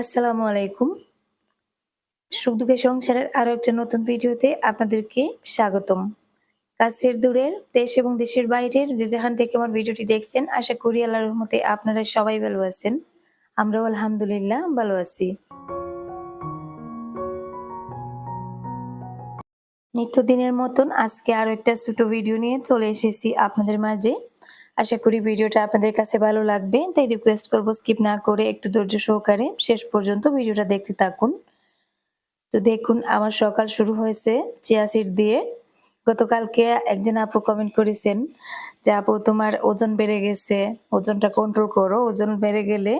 আসসালামু আলাইকুম। সুখ দুঃখের সংসারের আরও একটা নতুন ভিডিওতে আপনাদেরকে স্বাগতম। কাছের দূরের দেশ এবং দেশের বাইরের যে যেখান থেকে আমার ভিডিওটি দেখছেন, আশা করি আল্লাহর রহমতে আপনারা সবাই ভালো আছেন। আমরাও আলহামদুলিল্লাহ ভালো আছি। নিত্যদিনের মতন আজকে আরও একটা ছোট ভিডিও নিয়ে চলে এসেছি আপনাদের মাঝে। আশা করি ভিডিওটা আপনাদের কাছে ভালো লাগবে। তাই রিকোয়েস্ট করব স্কিপ না করে একটু ধৈর্য সহকারে শেষ পর্যন্ত ভিডিওটা দেখতে থাকুন। তো দেখুন, আমার সকাল শুরু হয়েছে চিয়া সিড দিয়ে। গতকালকে একজন আপু কমেন্ট করেছেন যে, আপু, তোমার ওজন বেড়ে গেছে, ওজনটা কন্ট্রোল করো। ওজন বেড়ে গেলে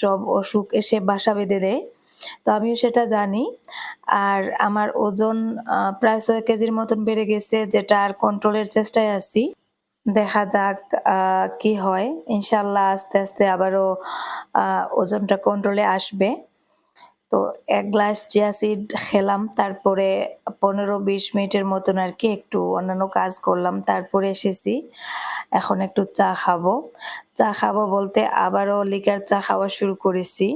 সব অসুখ এসে বাসা বেঁধে দেয়। তো আমিও সেটা জানি। আর আমার ওজন প্রায় ছয় কেজির মতন বেড়ে গেছে, যেটা আর কন্ট্রোলের চেষ্টায় আছি। দেখা যাক কি হয়। ইনশাল্লাহ আস্তে আস্তে আবারও ওজনটা কন্ট্রোলে আসবে। তো এক গ্লাস চিয়া সিড খেলাম, তারপরে পনেরো বিশ মিনিটের মতন আর কি একটু অন্যান্য কাজ করলাম, তারপরে এসেছি। এখন একটু চা খাব। চা খাব বলতে আবারও লিকার চা খাওয়া শুরু করেছি।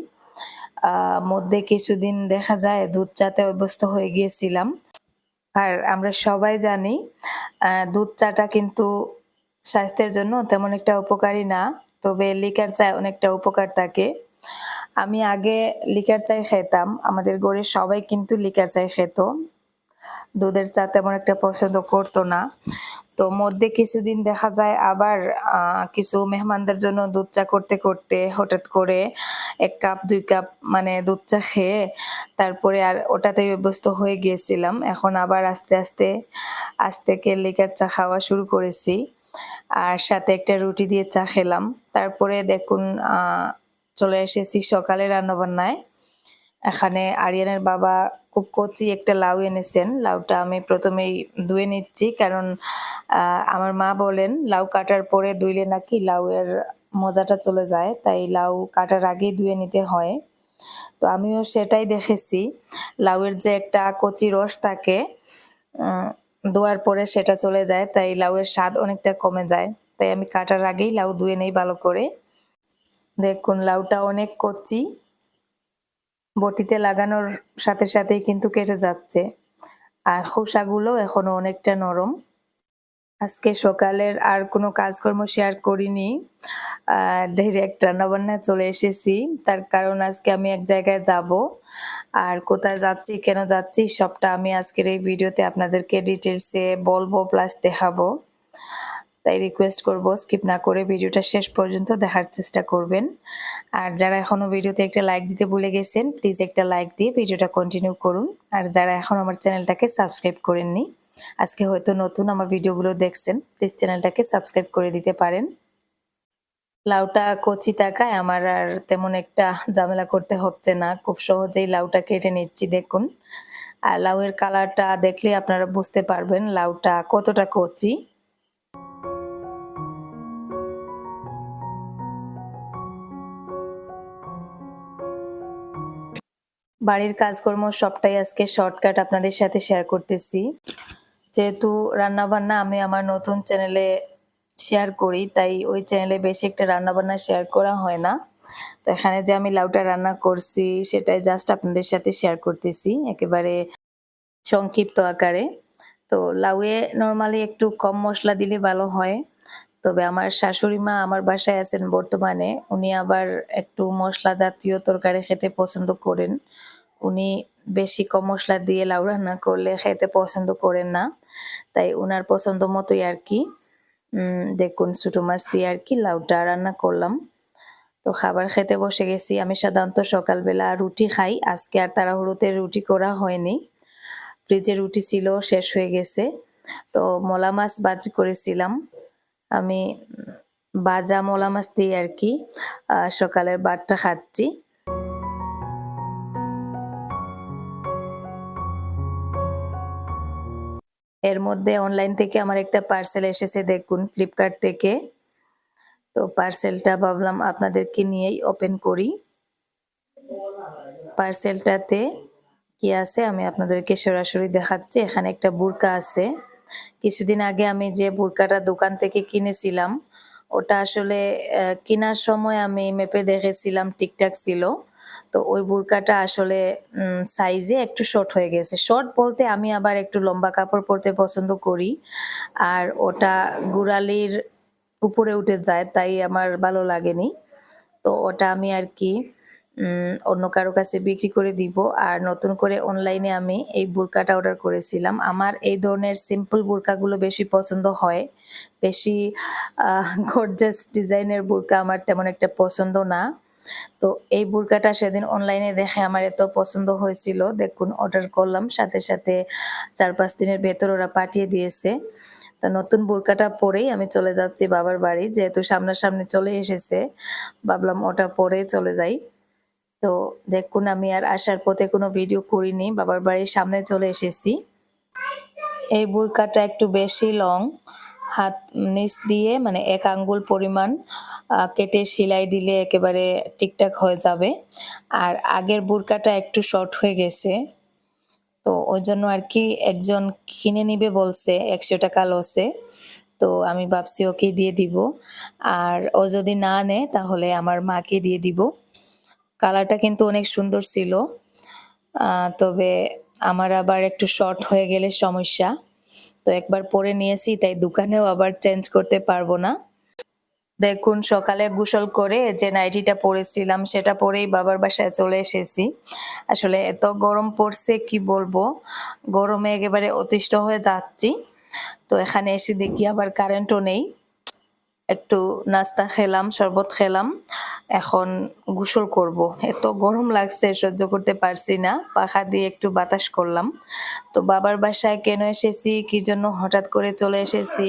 মধ্যে কিছুদিন দেখা যায় দুধ চাতে অভ্যস্ত হয়ে গিয়েছিলাম। আর আমরা সবাই জানি দুধ চাটা কিন্তু স্বাস্থ্যের জন্য তেমন একটা উপকারী না, তবে লিকার চায় অনেকটা উপকার থাকে। আমি আগে লিকার চাই খেতাম, আমাদের গড়ে সবাই কিন্তু লিকার চাই খেত। দুধের চা তেমন একটা পছন্দ করতো না। তো মধ্যে কিছুদিন দেখা যায় আবার কিছু মেহমানদের জন্য দুধ চা করতে করতে হঠাৎ করে এক কাপ, দুই কাপ মানে দুধ চা খেয়ে তারপরে আর ওটাতেই অভ্যস্ত হয়ে গিয়েছিলাম। এখন আবার আস্তে আস্তে, আজ থেকে লিকার চা খাওয়া শুরু করেছি। আর সাথে একটা রুটি দিয়ে চা খেলাম। তারপরে দেখুন চলে এসেছি সকালে রান্নাবান্নায়। এখানে আরিয়ানের বাবা খুব কচি একটা লাউ এনেছেন। লাউটা আমি প্রথমেই ধুয়ে নিচ্ছি কারণ আমার মা বলেন, লাউ কাটার পরে ধুইলে নাকি লাউয়ের মজাটা চলে যায়। তাই লাউ কাটার আগেই ধুয়ে নিতে হয়। তো আমিও সেটাই দেখেছি। লাউয়ের যে একটা কচি রস থাকে ধোয়ার পরে সেটা চলে যায়, তাই লাউয়ের স্বাদ অনেকটা কমে যায়। তাই আমি কাটার আগেই লাউ ধুয়ে নেই ভালো করে। দেখুন, লাউটা অনেক কচি। বটিতে লাগানোর সাথে সাথেই কিন্তু কেটে যাচ্ছে। আর খোসাগুলো এখনও অনেকটা নরম। আজকে সকালের আর কোনো কাজকর্ম শেয়ার করিনি। ডাইরেক্ট রান্নাবান্নায় চলে এসেছি। তার কারণ আজকে আমি এক জায়গায় যাব। আর কোথায় যাচ্ছি, কেন যাচ্ছি, সবটা আমি আজকের এই ভিডিওতে আপনাদেরকে ডিটেলসে বলব প্লাস দেখাবো। তাই রিকোয়েস্ট করব স্কিপ না করে ভিডিওটা শেষ পর্যন্ত দেখার চেষ্টা করবেন। আর যারা এখনও ভিডিওতে একটা লাইক দিতে ভুলে গেছেন প্লিজ একটা লাইক দিয়ে ভিডিওটা কন্টিনিউ করুন। আর যারা এখন আমার চ্যানেলটাকে সাবস্ক্রাইব করেননি, আজকে হয়তো নতুন আমার ভিডিওগুলো দেখছেন প্লিজ চ্যানেলটাকে সাবস্ক্রাইব করে দিতে পারেন। লাউটা কচি টাকায় আমার আর তেমন একটা ঝামেলা করতে হচ্ছে না। খুব সহজেই লাউটা কেটে নিচ্ছি, দেখুন। আর লাউয়ের কালারটা দেখলে আপনারা বুঝতে পারবেন লাউটা কতটা কচি। বাড়ির কাজকর্ম সবটাই আজকে শর্টকাট আপনাদের সাথে শেয়ার করতেছি। যেহেতু রান্না বান্না আমি আমার নতুন চ্যানেলে শেয়ার করি, তাই ওই চ্যানেলে বেশি একটা রান্না বান্না শেয়ার করা হয় না। তো এখানে যে আমি লাউটা রান্না করছি, সেটাই জাস্ট আপনাদের সাথে শেয়ার করতেছি, একেবারে সংক্ষিপ্ত আকারে। তো লাউয়ে নর্মালি একটু কম মশলা দিলে ভালো হয়। তবে আমার শাশুড়ি মা আমার বাসায় আছেন বর্তমানে, উনি আবার একটু মশলা জাতীয় তরকারি খেতে পছন্দ করেন। উনি বেশি কম মশলা দিয়ে লাউ রান্না করলে খেতে পছন্দ করেন না, তাই উনার পছন্দ মতোই আর কি। দেখুন, ছোটো মাছ দিয়ে আর কি লাউটা রান্না করলাম। তো খাবার খেতে বসে গেছি। আমি সাধারণত সকালবেলা রুটি খাই। আজকে আর তাড়াহুড়োতে রুটি করা হয়নি। ফ্রিজে রুটি ছিল, শেষ হয়ে গেছে। তো মলা মাছ বাজি করেছিলাম। আমি বাজা মলা মাছ দিয়ে আর কি সকালের ভাতটা খাচ্ছি। এর মধ্যে অনলাইন থেকে আমার একটা পার্সেল এসেছে দেখুন ফ্লিপকার্ট থেকে। তো পার্সেলটা ভাবলাম আপনাদেরকে নিয়েই ওপেন করি। পার্সেলটাতে কি আছে আমি আপনাদেরকে সরাসরি দেখাচ্ছি। এখানে একটা বুরকা আছে। কিছুদিন আগে আমি যে বুরকাটা দোকান থেকে কিনেছিলাম, ওটা আসলে কেনার সময় আমি মেপে দেখেছিলাম ঠিকঠাক ছিল। তো ওই বুরকাটা আসলে সাইজে একটু শর্ট হয়ে গেছে। শর্ট বলতে আমি আবার একটু লম্বা কাপড় পরতে পছন্দ করি। আর ওটা গুড়ালির উপরে উঠে যায়, তাই আমার ভালো লাগেনি। তো ওটা আমি আর কি অন্য কারও কাছে বিক্রি করে দিব। আর নতুন করে অনলাইনে আমি এই বুরকাটা অর্ডার করেছিলাম। আমার এই ধরনের সিম্পল বুরকাগুলো বেশি পছন্দ হয়। বেশি গর্জাস ডিজাইনের বুরকা আমার তেমন একটা পছন্দ না। তো এই বুরকাটা সেদিন অনলাইনে দেখে আমার এত পছন্দ হয়েছিল। দেখুন অর্ডার করলাম, সাথে সাথে চার পাঁচ দিনের ভেতর ওরা পাঠিয়ে দিয়েছে। তো নতুন বুরকাটা পরেই আমি চলে যাচ্ছি বাবার বাড়ি, যেহেতু সামনাসামনি চলে এসেছে। ভাবলাম ওটা পরেই চলে যাই। তো দেখুন, আমি আর আসার পথে কোনো ভিডিও করিনি, বাবার বাড়ির সামনে চলে এসেছি। এই বুরকাটা একটু বেশি লং হাত নিচ দিয়ে মানে এক আঙ্গুল পরিমাণ কেটে সেলাই দিলে একেবারে ঠিকঠাক হয়ে যাবে। আর আগের বুরকাটা একটু শর্ট হয়ে গেছে। তো ওই জন্য আর কি একজন কিনে নিবে বলছে, একশো টাকা লসে তো আমি ভাবছি ওকে দিয়ে দিব। আর ও যদি না নেয়, তাহলে আমার মাকে দিয়ে দিব। কালারটা কিন্তু অনেক সুন্দর ছিল। তবে আমার আবার একটু শর্ট হয়ে গেলে সমস্যা। তো একবার পরে নিয়েছি, তাই দোকানেও আবার চেঞ্জ করতে পারব না। দেখুন, সকালে গোসল করে যে নাইটিটা পরেছিলাম, সেটা পরেই বাবার বাসায় চলে এসেছি। আসলে এত গরম পড়ছে, কি বলব? গরমে একেবারে অতিষ্ঠ হয়ে যাচ্ছি। তো এখানে এসে দেখি আবার কারেন্টও নেই। একটু নাস্তা খেলাম, শরবত খেলাম। এখন গোসল করব। এত গরম লাগছে, সহ্য করতে পারছি না। পাখা দিয়ে একটু বাতাস করলাম। তো বাবার বাসায় কেন এসেছি, কি জন্য হঠাৎ করে চলে এসেছি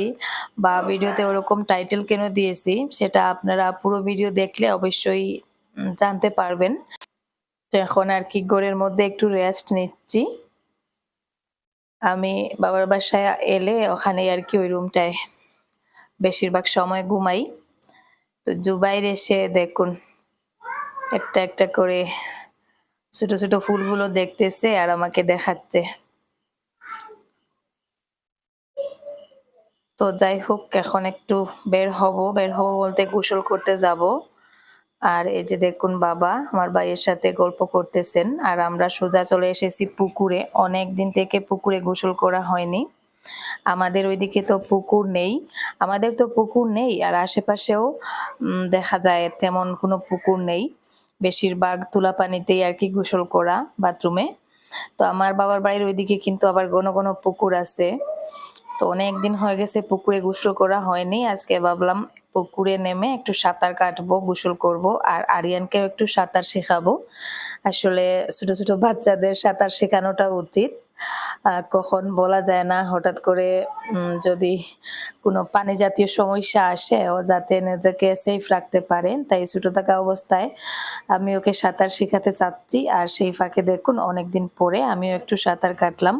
বা ভিডিওতে ওরকম টাইটেল কেন দিয়েছি, সেটা আপনারা পুরো ভিডিও দেখলে অবশ্যই জানতে পারবেন। তো এখন আর কি ঘরের মধ্যে একটু রেস্ট নিচ্ছি। আমি বাবার বাসায় এলে ওখানে আর কি ওই রুমটায় বেশিরভাগ সময় ঘুমাই। তো জুবাইর এসে দেখুন, একটা একটা করে ছোট ছোট ফুলগুলো দেখতেছে আর আমাকে দেখাচ্ছে। তো যাই হোক, এখন একটু বের হব। বের হব বলতে গোসল করতে যাব। আর এই যে দেখুন বাবা, আমার ভাইয়ের সাথে গল্প করতেছেন। আর আমরা সোজা চলে এসেছি পুকুরে। অনেক দিন থেকে পুকুরে গোসল করা হয়নি। আমাদের ওইদিকে তো পুকুর নেই। আমাদের তো পুকুর নেই আর আশেপাশেও দেখা যায় তেমন কোনো পুকুর নেই। বেশিরভাগ তুলা পানিতেই আর কি গোসল করা বাথরুমে। তো আমার বাবার বাড়ির ওইদিকে কিন্তু আবার ঘন ঘন পুকুর আছে। তো অনেক দিন হয়ে গেছে পুকুরে গোসল করা হয়নি। আজকে ভাবলাম পুকুরে নেমে একটু সাঁতার কাটবো, গোসল করব আর আরিয়ানকেও একটু সাঁতার শেখাবো। আসলে ছোট ছোট বাচ্চাদের সাঁতার শেখানোটা উচিত। কখন বলা যায় না, হঠাৎ করে যদি কোনো পানি জাতীয় সমস্যা আসে, ও যাতে নিজেকে সেফ রাখতে পারে, তাই ছোট থাকা অবস্থায় আমি ওকে সাঁতার শেখাতে চাচ্ছি। আর সেই ফাঁকে দেখুন, অনেকদিন পরে আমিও একটু সাঁতার কাটলাম।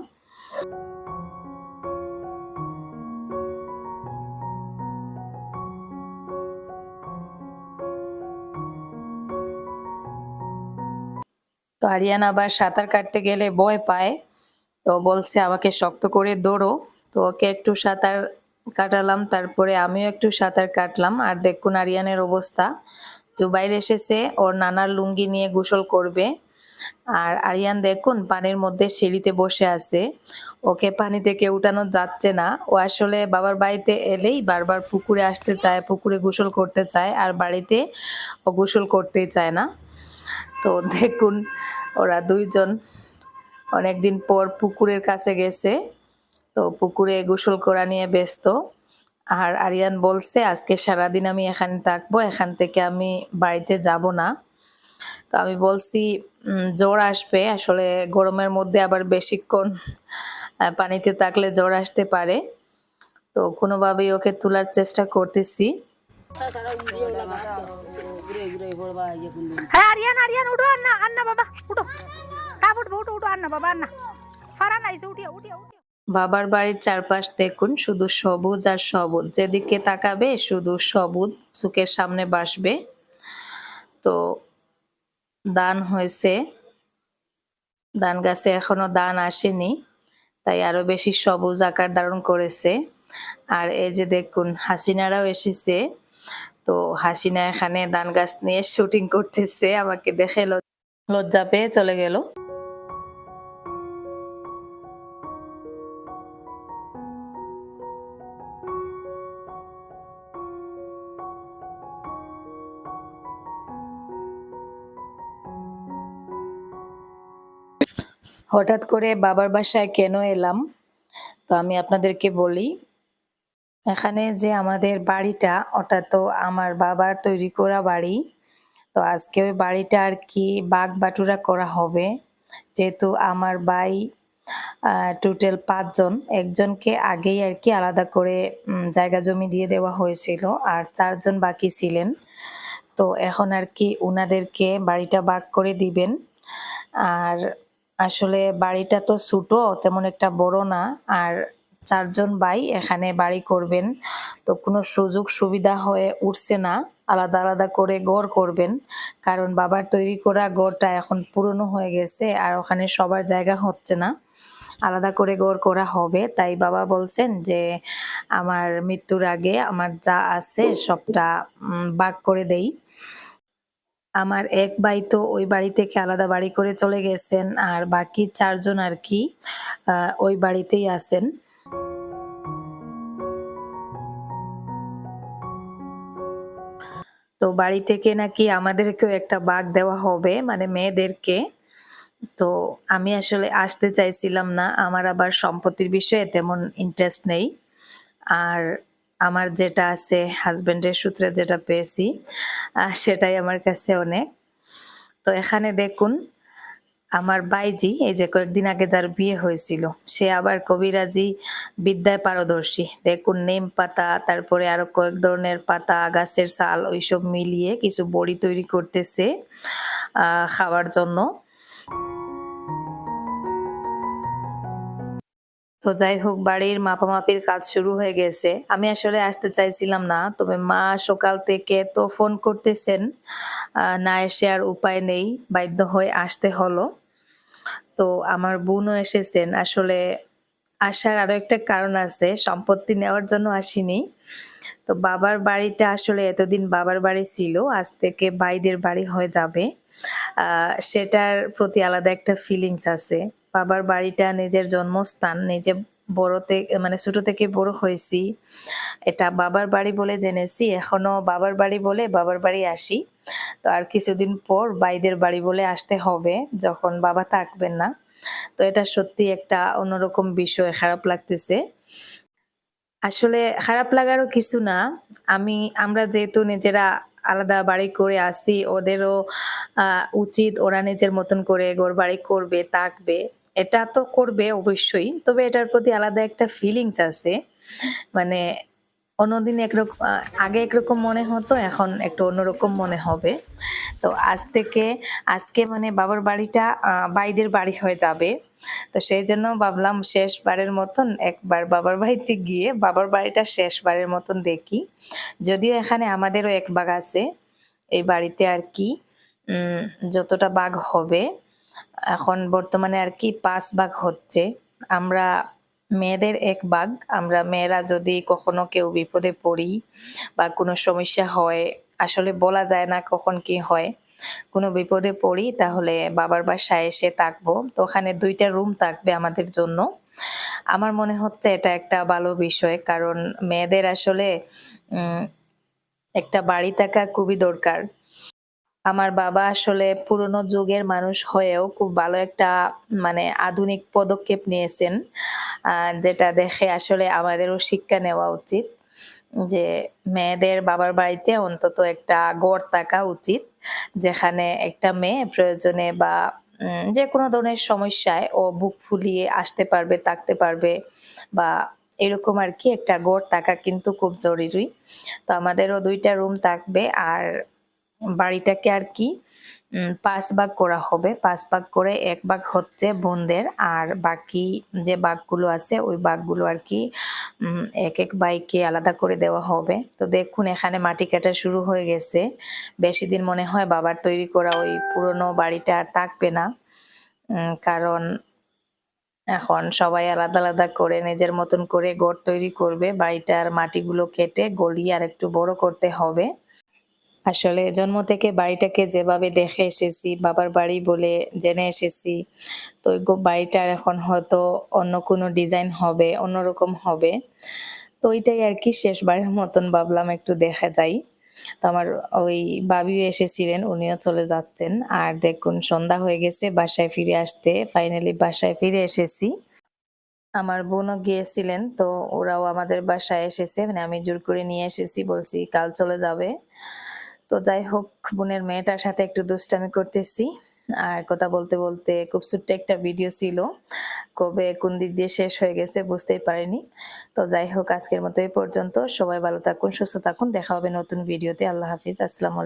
তো আরিয়ান আবার সাঁতার কাটতে গেলে ভয় পায়। তো বলছে, আমাকে শক্ত করে দৌড়ো। তো ওকে একটু সাঁতার কাটালাম, তারপরে আমিও একটু সাঁতার কাটলাম। আর দেখুন আরিয়ানের অবস্থা। জুবাইর এসেছে, ওর নানার লুঙ্গি নিয়ে গোসল করবে। আর আরিয়ান দেখুন পানির মধ্যে সিঁড়িতে বসে আছে। ওকে পানি থেকে উঠানো যাচ্ছে না। ও আসলে বাবার বাড়িতে এলেই বারবার পুকুরে আসতে চায়, পুকুরে গোসল করতে চায়। আর বাড়িতে ও গোসল করতেই চায় না। তো দেখুন, ওরা দুইজন অনেকদিন পর পুকুরের কাছে গেছে। তো পুকুরে গোসল করা নিয়ে ব্যস্ত। আর আরিয়ান বলছে, আজকে সারাদিন আমি এখানে থাকব, এখান থেকে আমি বাড়িতে যাব না। তো আমি বলছি জ্বর আসবে। আসলে গরমের মধ্যে আবার বেশিক্ষণ পানিতে থাকলে জ্বর আসতে পারে। তো কোনোভাবেই ওকে তোলার চেষ্টা করতেছি। হ্যাঁ আরিয়ান আরিয়ান, উঠো, আন্না আন্না বাবা, উঠো। বাবার বাড়ির চারপাশ দেখুন, শুধু সবুজ আর সবুজ। যেদিকে তাকাবে, শুধু সবুজ চোখের সামনে বাসবে। তো দান হয়েছে। দান গাছে এখনও দান আসেনি, তাই আরও বেশি সবুজ আকার ধারণ করেছে। আর এই যে দেখুন, হাসিনারাও এসেছে। তো হাসিনা এখানে ধান গাছ নিয়ে শুটিং করতেছে, আমাকে দেখে লজ্জা পেয়ে চলে গেল। হঠাৎ করে বাবার বাসায় কেন এলাম? তো আমি আপনাদেরকে বলি, এখানে যে আমাদের বাড়িটা, ওটা তো আমার বাবার তৈরি করা বাড়ি। তো আজকে ওই বাড়িটা আর কি বাগ বাটুরা করা হবে। যেহেতু আমার ভাই টোটাল পাঁচজন, একজনকে আগেই আর কি আলাদা করে জায়গা জমি দিয়ে দেওয়া হয়েছিল আর চারজন বাকি ছিলেন। তো এখন আর কি উনাদেরকে বাড়িটা ভাগ করে দিবেন। আর আসলে বাড়িটা তো ছোটো, তেমন একটা বড় না। আর চারজন ভাই এখানে বাড়ি করবেন, তো কোনো সুযোগ সুবিধা হয়ে উঠছে না। আলাদা আলাদা করে গড় করবেন, কারণ বাবার তৈরি করা গড়টা এখন পুরনো হয়ে গেছে আর ওখানে সবার জায়গা হচ্ছে না। আলাদা করে গড় করা হবে, তাই বাবা বলছেন যে আমার মৃত্যুর আগে আমার যা আছে সবটা ভাগ করে দেই। আমার এক ভাই তো ওই বাড়ি থেকে আলাদা বাড়ি করে চলে গেছেন আর বাকি চারজন আর কি ওই বাড়িতেই আছেন। তো বাড়ি থেকে নাকি আমাদেরকেও একটা বাঘ দেওয়া হবে মানে মেয়েদেরকে। তো আমি আসলে আসতে চাইছিলাম না, আমার আবার সম্পত্তির বিষয়ে তেমন ইন্টারেস্ট নেই। আর আমার যেটা আছে হাজবেন্ডের সূত্রে যেটা পেয়েছি সেটাই আমার কাছে অনেক। তো এখানে দেখুন, আমার বাইজি এই যে কয়েকদিন আগে যার বিয়ে হয়েছিল, সে আবার কবিরাজি বিদ্যায় পারদর্শী। দেখুন, নেম পাতা, তারপরে আরও কয়েক ধরনের পাতা, গাছের ছাল ওইসব মিলিয়ে কিছু বড়ি তৈরি করতেছে খাওয়ার জন্য। তো যাই হোক, বাড়ির মাপামাপির কাজ শুরু হয়ে গেছে। আমি আসলে আসতে চাইছিলাম না, তবে মা সকাল থেকে তো ফোন করতেছেন না এসে আর উপায় নেই, বাধ্য হয়ে আসতে হলো। তো আমার বোনও এসেছেন। আসলে আসার আরও একটা কারণ আছে, সম্পত্তি নেওয়ার জন্য আসিনি। তো বাবার বাড়িটা আসলে এতদিন বাবার বাড়ি ছিল, আজ থেকে বাইদের বাড়ি হয়ে যাবে। সেটার প্রতি আলাদা একটা ফিলিংস আছে। বাবার বাড়িটা নিজের জন্মস্থান, নিজে বড় থেকে মানে ছোট থেকে বড় হয়েছি। এটা বাবার বাড়ি বলে জেনেছি, এখনও বাবার বাড়ি বলে বাবার বাড়ি আসি। তো আর কিছুদিন পর বাইদের বাড়ি বলে আসতে হবে, যখন বাবা থাকবেন না। তো এটা সত্যি একটা অন্যরকম বিষয়, খারাপ লাগতেছে। আসলে খারাপ লাগারও কিছু না। আমি, আমরা যেহেতু নিজেরা আলাদা বাড়ি করে আসি, ওদেরও উচিত ওরা নিজের মতন করে ঘর বাড়ি করবে, থাকবে। এটা তো করবে অবশ্যই, তবে এটার প্রতি আলাদা একটা ফিলিংস আছে। মানে অন্যদিন একরকম, আগে একরকম মনে হতো, এখন একটু অন্যরকম মনে হবে। তো আজ থেকে, আজকে মানে বাবার বাড়িটা বাইদের বাড়ি হয়ে যাবে। তো সেই জন্য ভাবলাম শেষবারের মতন একবার বাবার বাড়িতে গিয়ে, বাবার বাড়িটা শেষবারের মতন দেখি। যদিও এখানে আমাদেরও এক বাঘ আছে, এই বাড়িতে আর কি। যতটা বাঘ হবে এখন বর্তমানে আর কি পাঁচ ভাগ হচ্ছে। আমরা মেয়েদের এক ভাগ, আমরা মেয়েরা যদি কখনো কেউ বিপদে পড়ি বা কোনো সমস্যা হয়, আসলে বলা যায় না কখন কি হয়, কোনো বিপদে পড়ি তাহলে বাবার বাসায় এসে থাকব। তো ওখানে দুইটা রুম থাকবে আমাদের জন্য। আমার মনে হচ্ছে এটা একটা ভালো বিষয়, কারণ মেয়েদের আসলে একটা বাড়ি থাকা খুবই দরকার। আমার বাবা আসলে পুরনো যুগের মানুষ হয়েও খুব ভালো একটা মানে আধুনিক পদক্ষেপ নিয়েছেন যেটা দেখে আসলে আমাদেরও শিক্ষা নেওয়া উচিত, যে মেয়েদের বাবার বাড়িতে অন্তত একটা গড় থাকা উচিত, যেখানে একটা মেয়ে প্রয়োজনে বা যে কোনো ধরনের সমস্যায় ও বুক ফুলিয়ে আসতে পারবে, থাকতে পারবে, বা এরকম আর কি একটা গড় থাকা কিন্তু খুব জরুরি। তো আমাদেরও দুইটা রুম থাকবে, আর বাড়িটাকে আর কি পাঁচ ভাগ করা হবে। পাঁচ ভাগ করে এক ভাগ হচ্ছে বোনদের, আর বাকি যে ভাগগুলো আছে, ওই ভাগগুলো আর কি এক এক বাইকে আলাদা করে দেওয়া হবে। তো দেখুন, এখানে মাটি কাটা শুরু হয়ে গেছে। বেশি দিন মনে হয় বাবার তৈরি করা ওই পুরনো বাড়িটা আর থাকবে না। কারণ এখন সবাই আলাদা আলাদা করে নিজের মতন করে ঘর তৈরি করবে। বাড়িটার মাটিগুলো কেটে গলিয়ে আর একটু বড় করতে হবে। আসলে জন্ম থেকে বাড়িটাকে যেভাবে দেখে এসেছি, বাবার বাড়ি বলে জেনে এসেছি, তো বাড়িটার এখন হয়তো অন্য কোনো ডিজাইন হবে, অন্যরকম হবে। তো ওইটাই আর কি শেষবারের মতন ভাবলাম একটু দেখা যাই। তো আমার ওই বাবিও এসেছিলেন, উনিও চলে যাচ্ছেন। আর দেখুন, সন্ধ্যা হয়ে গেছে, বাসায় ফিরে আসতে ফাইনালি বাসায় ফিরে এসেছি। আমার বোনও গিয়েছিলেন, তো ওরাও আমাদের বাসায় এসেছে মানে আমি জোর করে নিয়ে এসেছি, বলছি কাল চলে যাবে। তো যাই হোক, বোনের মেয়েটার সাথে একটু দুষ্টামি করতেছি। আর কথা বলতে বলতে খুব ছোট্ট একটা ভিডিও ছিল। কবে কোন দিক দিয়ে শেষ হয়ে গেছে বুঝতেই পারিনি। তো যাই হোক, আজকের মতো এই পর্যন্ত। সবাই ভালো থাকুন, সুস্থ থাকুন। দেখা হবে নতুন ভিডিওতে আল্লাহ হাফিজ। আসসালামু